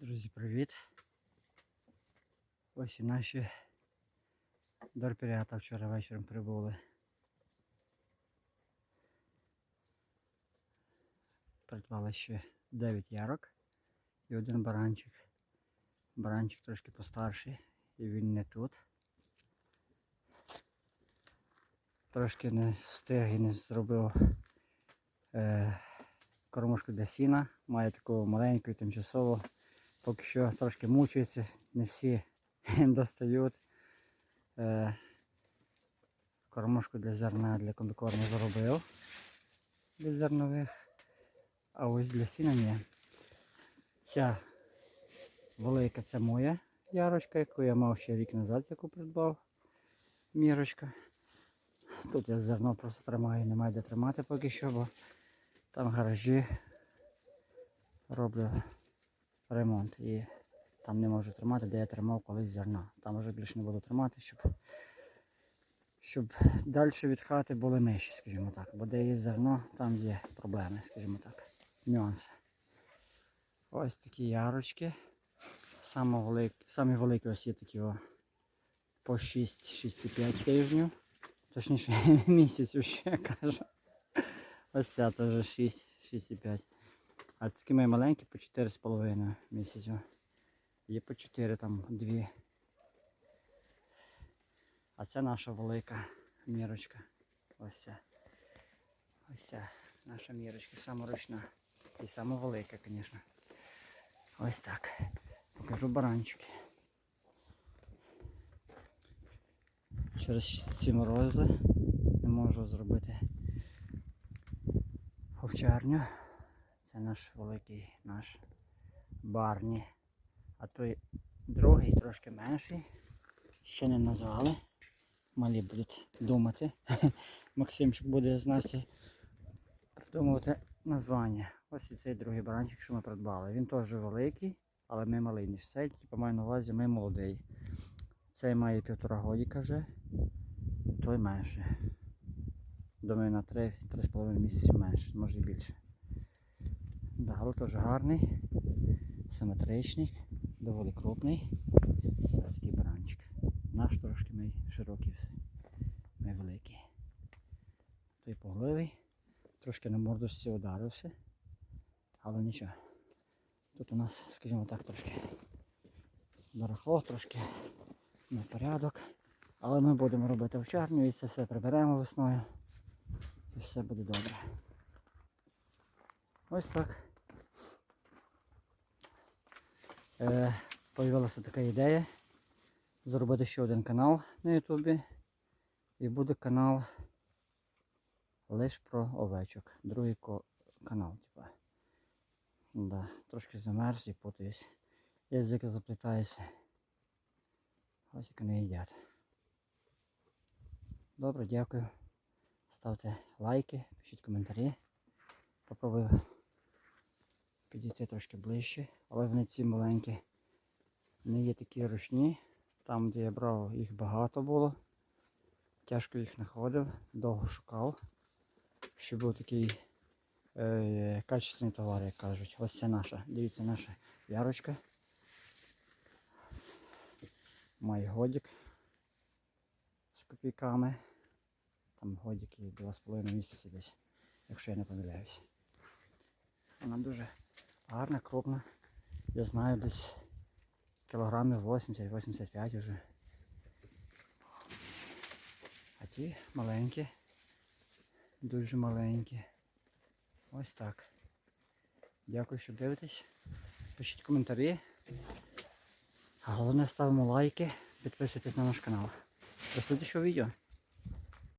Друзі, привіт! Ось і наші дорпірята вчора вечором прибули. Придбали ще 9 ярок і один баранчик. Баранчик трошки постарший і він не тут. Трошки не встиг і не зробив е, кормушку для сіна. Має таку маленьку і тимчасово. Поки що трошки мучаються, не всі достають. Е, кормушку для зерна, для комбікорму заробив для зернових. А ось для сіна. Ця велика це моя ярочка, яку я мав ще рік назад, яку придбав. Мірочка. Тут я зерно просто тримаю, немає де тримати поки що, бо там гаражі роблю ремонт і там не можу тримати, де я тримав колись зерна. Там вже більше не буду тримати, щоб щоб далі від хати були миші, скажімо так. Бо де є зерно, там є проблеми, скажімо так. Нюанси. Ось такі ярочки. Самі великі ось є такі о, по 6-6,5 тижнів. Точніше місяців ще кажу. Ось ця теж 6, 6,5. А такі мої маленькі по 4,5 місяців. Є по 4 там 2. А це наша велика мірочка. Ось ця. Ось ця наша мірочка, сама ручна. І сама звісно. Ось так. Покажу баранчики. Через ці морози не можу зробити овчарню. Це наш великий наш барні. А той другий трошки менший. Ще не назвали. Малі будуть думати. Максимчик буде з Насті придумувати названня. Ось і цей другий баранчик, що ми придбали. Він теж великий, але ми малий ніж цей, типу маю на увазі, ми молодий. Цей має півтора годіка вже, той менше. Думаю, на 3-3,5 місяці менше, може і більше. Да, але теж гарний, симетричний, доволі крупний. Ось такий баранчик. Наш трошки мій широкий, мій великий. Той погливий, трошки на мордочці ударився, але нічого. Тут у нас, скажімо так, трошки барахло, трошки на порядок. Але ми будемо робити овчарню і це все приберемо весною. І все буде добре. Ось так. Е, Появилася така ідея зробити ще один канал на Ютубі. І буде канал лише про овечок. Другий канал, типа. Да, трошки замерз і путаюсь. Язик заплітається. Ось як вони їдять. Добре, дякую. Ставте лайки, пишіть коментарі. Попробую підійти трошки ближче, але вони ці маленькі не є такі ручні. Там, де я брав, їх багато було. Тяжко їх знаходив, довго шукав. Щоб був такий е, качественний товар, як кажуть. Ось це наша. Дивіться, наша ярочка. Має годик з копійками. Там годики 2,5 місяці десь, якщо я не помиляюсь. Вона дуже гарна, крупна. Я знаю десь кілограмів 80-85 вже. А ті маленькі, дуже маленькі. Ось так. Дякую, що дивитесь. Пишіть коментарі. А головне ставимо лайки, підписуйтесь на наш канал. До слідчого відео.